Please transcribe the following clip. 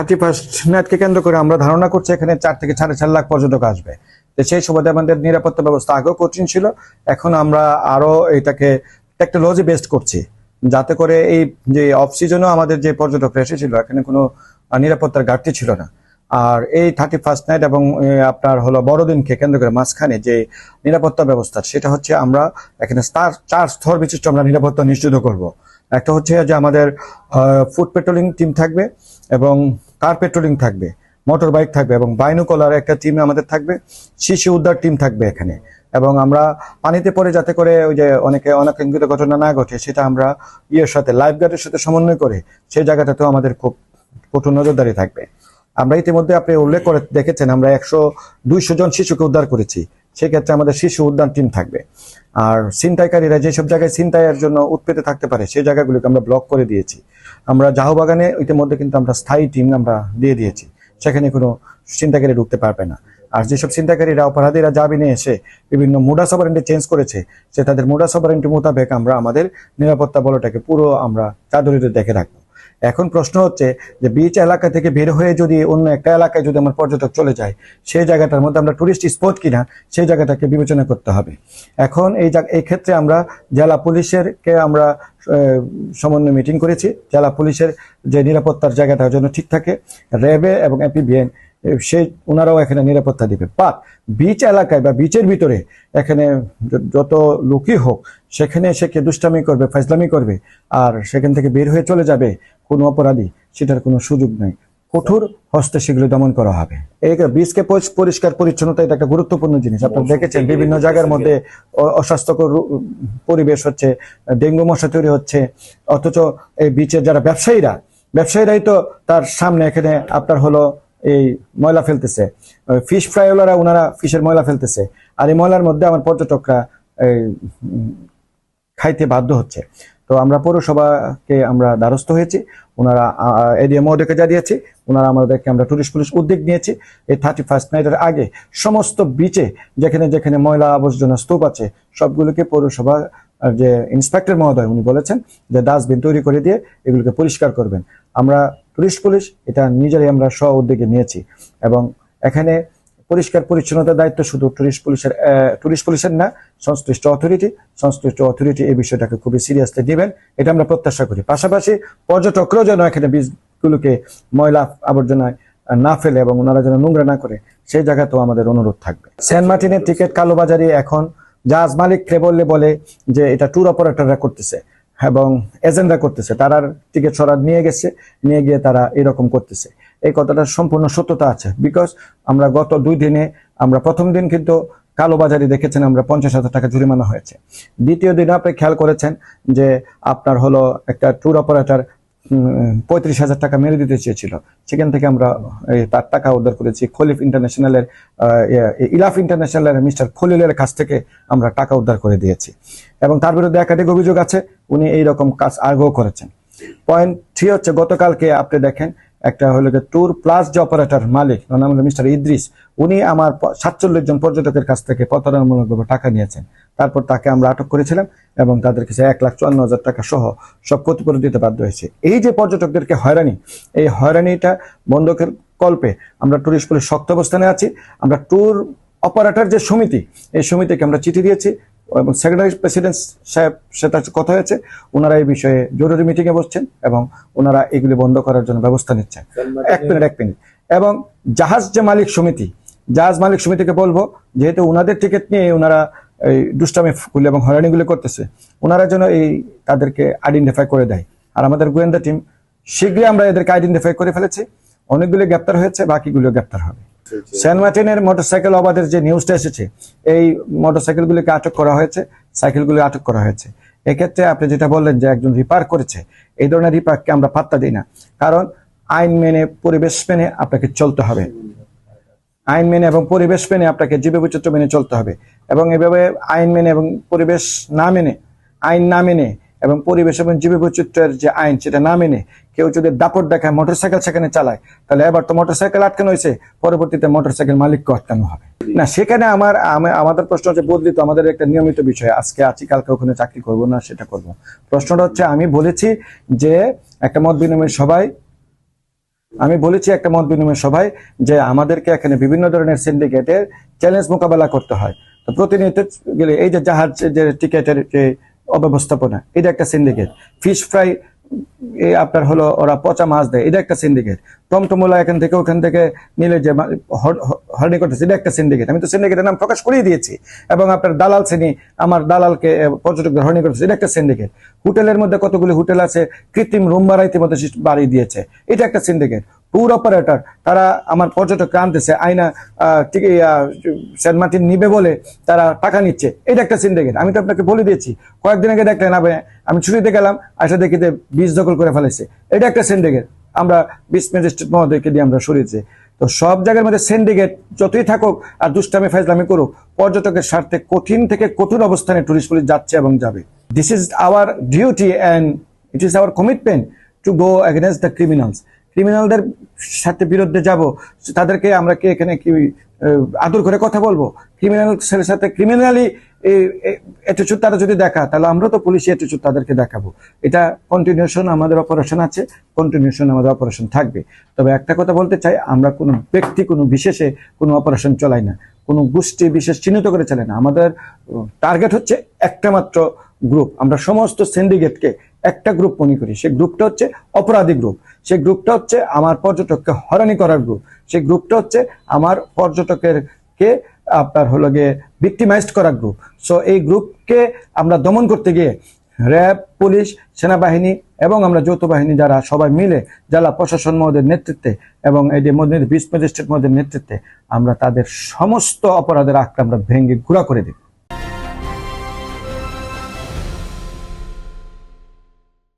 Thirty first নাইটকে কেন্দ্র করে আমরা ধারণা করছি এখানে চার থেকে সাড়ে চার লাখ পর্যটক আসবে। তো সেই সুবাদে আমাদের নিরাপত্তা ব্যবস্থা আগেও কঠিন ছিল, এখন আমরা আরও এটাকে টেকনোলজি বেসড করছি। যাতে করে এই যে অফ সিজনও আমাদের যে পর্যটকরা এসেছিল, এখানে কোনো নিরাপত্তার ঘাটতি ছিল না। আর এই থার্টি ফার্স্ট নাইট এবং আপনার হলো বড়দিনকে কেন্দ্র করে মাঝখানে যে নিরাপত্তা ব্যবস্থা, সেটা হচ্ছে আমরা এখানে চার চার স্তর বিশিষ্ট আমরা নিরাপত্তা নিশ্চিত করব। একটা হচ্ছে যে আমাদের ফুড পেট্রোলিং টিম থাকবে এবং কার পেট্রোলিং থাকবে মোটর বাইক থাকবে এবং বাইনোকলার একটা টিম আমাদের থাকবে, শিশু উদ্ধার টিম থাকবে এখানে। এবং আমরা পানিতে পড়ে যাতে করে ওই যে অনেকে অনাকাঙ্ক্ষিত ঘটনা না ঘটে, সেটা আমরা ইয়ের সাথে লাইফ গার্ডের সাথে সমন্বয় করে সেই জায়গাটাতেও আমাদের খুব কঠোর নজরদারি থাকবে। আমরা ইতিমধ্যে আপনি উল্লেখ করে দেখেছেন, আমরা একশো, দুইশো জন শিশুকে উদ্ধার করেছি। সেক্ষেত্রে আমাদের শিশু উদ্যান টিম থাকবে। আর ছিনতাইকারীরা যেসব জায়গায় ছিনতাইয়ের জন্য উৎপেতে থাকতে পারে, সেই জায়গাগুলোকে আমরা ব্লক করে দিয়েছি। আমরা জাহবাগানে ইতিমধ্যে কিন্তু আমরা স্থায়ী টিম আমরা দিয়ে দিয়েছি। সেখানে কোনো ছিনতাইকারী ঢুকতে পারবে না। আর যেসব চিন্তাকারীরা অপরাধীরা জামিনে এসে বিভিন্ন মুডা সবারেন্টি চেঞ্জ করেছে, সে তাদের মুডা সবারেন্টি মোতাবেক আমরা আমাদের নিরাপত্তা বলটাকে পুরো আমরা চাদরিতে দেখে রাখব। এখন প্রশ্ন হচ্ছে যে বিচ এলাকা থেকে বের হয়ে যদি অন্য একটা এলাকায় যদি আমার পর্যটক চলে যায়, সেই জায়গাটার মধ্যে আমরা টুরিস্ট স্পট কিনা, সেই জায়গাটাকে বিবেচনা করতে হবে। এখন এই এই ক্ষেত্রে আমরা জেলা পুলিশের কে আমরা সমন্বয় মিটিং করেছি। জেলা পুলিশের যে নিরাপত্তার জায়গাটা যেন ঠিক থাকে। র্যাবে এবং এপিবিএন সেই ওনারাও এখানে নিরাপত্তা দিবে। বাট বিচ এলাকায় বা বিচের ভিতরে এখানে যত লোকই হোক সেখানে সে কে দুষ্টামি করবে ফাইজলামি করবে আর সেখান থেকে বের হয়ে চলে যাবে কোনো অপরাধী সেটার কোনো সুযোগ নেই। কঠোর হস্তে সেগুলো দমন করা হবে। এই বীজকে পরিষ্কার পরিচ্ছন্নতা এটা একটা গুরুত্বপূর্ণ জিনিস। আপনারা দেখেছেন বিভিন্ন জায়গার মধ্যে অস্বাস্থ্যকর পরিবেশ হচ্ছে ডেঙ্গু মশা তৈরি হচ্ছে অথচ এই বিচের যারা ব্যবসায়ীরা ব্যবসায়ীরাই তো তার সামনে এখানে আপনার হলো এই ময়লা ফেলতেছে। ফিশ ফ্রাইওয়ালারা ওনারা ফিশের ময়লা ফেলতেছে। আর এই ময়লার মধ্যে আমার পর্যটকরা খাইতে বাধ্য হচ্ছে। তো আমরা পৌরসভাকে আমরা দ্বারস্থ হয়েছি। ওনারা এডিএম মহোদয়কে জানিয়েছি। ওনারা আমাদেরকে আমরা টুরিস্ট পুলিশ উদ্যোগ নিয়েছি। এই থার্টি ফার্স্ট নাইটের আগে সমস্ত বিচে যেখানে যেখানে ময়লা আবর্জনা স্তূপ আছে, সবগুলোকে পৌরসভা যে ইন্সপেক্টর মহোদয় উনি বলেছেন যে ডাস্টবিন তৈরি করে দিয়ে এগুলোকে পরিষ্কার করবেন। আমরা টুরিস্ট পুলিশ, এটা নিজেরাই আমরা স্ব উদ্যোগে নিয়েছি এবং এখানে পরিষ্কার, পরিচ্ছন্নতার দায়িত্ব শুধু টুরিস্ট পুলিশের টুরিস্ট পুলিশের না, সংশ্লিষ্ট অথরিটি সংশ্লিষ্ট অথরিটি এই বিষয়টাকে খুবই সিরিয়াসলি নেবেন এটা আমরা প্রত্যাশা করি। পাশাপাশি পর্যটকরাও যেন এখানে বীজগুলোকে ময়লা আবর্জনায় না ফেলে এবং ওনারা যেন নোংরা না করে, সেই জায়গাতেও আমাদের অনুরোধ থাকবে। সেন্ট মার্টিনের টিকিট কালোবাজারি এখন জাহাজ মালিককে বললে বলে যে এটা ট্যুর অপারেটররা করতেছে এবং এজেন্টরা করতেছে। তারা টিকিট সরা নিয়ে গেছে, নিয়ে গিয়ে তারা এরকম করতেছে। এই কথাটা সম্পূর্ণ সত্যতা আছে বিকজ আমরা গত দুই দিনে, আমরা প্রথম দিন কিন্তু কালোবাজারি দেখেছেন, আমরা পঞ্চাশ হাজার টাকা জরিমানা হয়েছে। দ্বিতীয় দিন আপনি খেয়াল করেছেন যে আপনার হলো একটা ট্যুর অপারেটর পঁয়ত্রিশ হাজার টাকা মেরে দিতে চেয়েছিল। সেখান থেকে আমরা তার টাকা উদ্ধার করেছি। খলিফ ইন্টারন্যাশনালের ইলাফ ইন্টারন্যাশনালের মিস্টার খলিলের কাছ থেকে আমরা টাকা উদ্ধার করে দিয়েছি। এবং তার বিরুদ্ধে একাধিক অভিযোগ আছে। উনি এই রকম কাজ আগেও করেছেন। পয়েন্ট থ্রি হচ্ছে, গতকালকে আপনি দেখেন একটা হলো ট্যুর প্লাস যে অপারেটর মালিক ওর নাম হলো মিস্টার ইদ্রিস, উনি আমার সাতচল্লিশ জন পর্যটকের কাছ থেকে প্রতারণামূলকভাবে টাকা নিয়েছেন। তারপর তাকে আমরা আটক করেছিলাম এবং তাদের কাছে এক লাখ চুয়ান্ন হাজার টাকা সহ সব ক্ষতিপূরণ দিতে বাধ্য হয়েছে। এই যে পর্যটকদেরকে হয়রানি, এই হয়রানিটা বন্ধকের কল্পে আমরা টুরিস্ট পুলিশ শক্ত অবস্থানে আছি। আমরা ট্যুর অপারেটর যে সমিতি, এই সমিতিকে আমরা চিঠি দিয়েছি। এবং সেক্রেটারি প্রেসিডেন্ট সাহেব সেটা কথা হয়েছে। ওনারা এই বিষয়ে জরুরি মিটিং এ বসছেন এবং ওনারা এগুলি বন্ধ করার জন্য ব্যবস্থা নিচ্ছেন। এক মিনিট এক মিনিট এবং জাহাজ যে মালিক সমিতি, জাহাজ মালিক সমিতিকে বলব, যেহেতু ওনাদের টিকিট নিয়ে ওনারা এই দুষ্টামি গুলি এবং হয়রানিগুলি করতেছে ওনারা যেন এই তাদেরকে আইডেন্টিফাই করে দেয়। আর আমাদের গোয়েন্দা টিম শীঘ্রই আমরা এদেরকে আইডেন্টিফাই করে ফেলেছি। অনেকগুলো গ্রেপ্তার হয়েছে বাকিগুলো গ্রেপ্তার হবে। সেন্ট মার্টিনের মোটরসাইকেল অবাধের যে নিউজটা এসেছে, এই মোটরসাইকেলগুলিকে আটক করা হয়েছে, সাইকেলগুলি আটক করা হয়েছে। এক্ষেত্রে আপনি যেটা বললেন যে একজন রিপার করেছে, এই ধরনের রিপারকে আমরা পাত্তা দিই না। কারণ আইন মেনে, পরিবেশ মেনে আপনাকে চলতে হবে। আইন মেনে এবং পরিবেশ মেনে আপনাকে জীববৈচিত্র্য মেনে চলতে হবে। এবং এভাবে আইন মেনে এবং পরিবেশ না মেনে, আইন না মেনে এবং পরিবেশ এবং জীববৈচিত্র্যের যে আইন সেটা না মেনে কেউ যদি দাপট দেখায় মোটরসাইকেল সেখানে চালায়, তাহলে এবার তো মোটরসাইকেল আটকানো হয়েছে, পরবর্তীতে মোটরসাইকেল মালিককে আটকানো হবে। না, সেখানে আমার আমাদের প্রশ্ন হচ্ছে বদলিত, আমাদের একটা নিয়মিত বিষয়, আজকে আছি, কালকে ওখানে চাকরি করব না, সেটা করব। প্রশ্নটা হচ্ছে, আমি বলেছি যে একটা মত বিনিময় সবাই আমি বলেছি একটা মত বিনিময় সভায় যে আমাদেরকে এখানে বিভিন্ন ধরনের সিন্ডিকেটের চ্যালেঞ্জ মোকাবেলা করতে হয়। তো প্রতিনিয়ত গেলে এই যে জাহাজ যে টিকেটের যে অব্যবস্থাপনা। এটা একটা সিন্ডিকেট ফিশ ফ্রাই আপনার হলো ওরা পচা মাছ দেয়। এটা একটা সিন্ডিকেট টমটমোলা এখান থেকে ওখান থেকে নিলে যে হর্নি করতেছে, এটা একটা সিন্ডিকেট আমি তো সিন্ডিকেটের নাম প্রকাশ করিয়ে দিয়েছি। এবং আপনার দালাল শ্রেণি, আমার দালালকে পর্যটকদের হর্নি করতেছে, এটা একটা সিন্ডিকেট হোটেলের মধ্যে কতগুলি হোটেল আছে, কৃত্রিম রুম ভাড়া ইতিমধ্যে সৃষ্টি- বাড়িয়ে দিয়েছে। এটা একটা সিন্ডিকেট ট্যুর অপারেটর তারা আমার পর্যটককে আনতেছে। আইনা ঠিক সেন্ট মার্টিন নিবে বলে তারা টাকা নিচ্ছে। এটা একটা সিন্ডিকেট আমি তো আপনাকে বলে দিয়েছি। কয়েকদিন আগে দেখলেন আমি ছুটিতে গেলাম আসে দেখি যে বীজ দখল করে ফেলেছে। এটা একটা সিন্ডিকেট আমরা বিশ ম্যাজিস্ট্রেট মহোদয়কে দিয়ে আমরা সরিয়েছি। তো সব জায়গার মধ্যে সিন্ডিকেট যতই থাকুক আর দুষ্টামি, ফাইজলামি করুক, পর্যটকের স্বার্থে কঠিন থেকে কঠোর অবস্থানে টুরিস্ট পুলিশ যাচ্ছে এবং যাবে। This is our duty and it is our commitment to go against the criminals ক্রিমিনালদের সাথে বিরুদ্ধে যাব, তাদেরকে আমরা কি এখানে কি আদর করে কথা বলব? ক্রিমিনাল সাথে ক্রিমিনালি অ্যাটিচিউড তারা যদি দেখা তাহলে আমরা তো পুলিশ অ্যাটিচিউড তাদেরকে দেখাবো। এটা কন্টিনিউশন আমাদের অপারেশন আছে কন্টিনিউশন আমাদের অপারেশন থাকবে। তবে একটা কথা বলতে চাই, আমরা কোনো ব্যক্তি, কোনো বিশেষে কোনো অপারেশন চলাই না। কোনো গোষ্ঠী বিশেষ চিহ্নিত করে চলে না। আমাদের টার্গেট হচ্ছে একটা মাত্র গ্রুপ আমরা সমস্ত সিন্ডিকেটকে একটা গ্রুপ মনে করি। সেই গ্রুপটা হচ্ছে অপরাধী গ্রুপ সেই গ্রুপটা হচ্ছে আমার পর্যটককে হয়রানি করার গ্রুপ সেই গ্রুপটা হচ্ছে আমার পর্যটকের কে আপনার হলো গিয়ে ভিক্টিমাইজড করা গ্রুপ সো এই গ্রুপকে আমরা দমন করতে গিয়ে র্যাব, পুলিশ, সেনাবাহিনী এবং আমরা যৌথ বাহিনী যারা সবাই মিলে জেলা প্রশাসন মহোদয়ের নেতৃত্বে এবং এই যে মধ্যে বিশ ম্যাজিস্ট্রেট মহোদয়ের নেতৃত্বে আমরা তাদের সমস্ত অপরাধের আমরা ভেঙে গুঁড়া করে দিই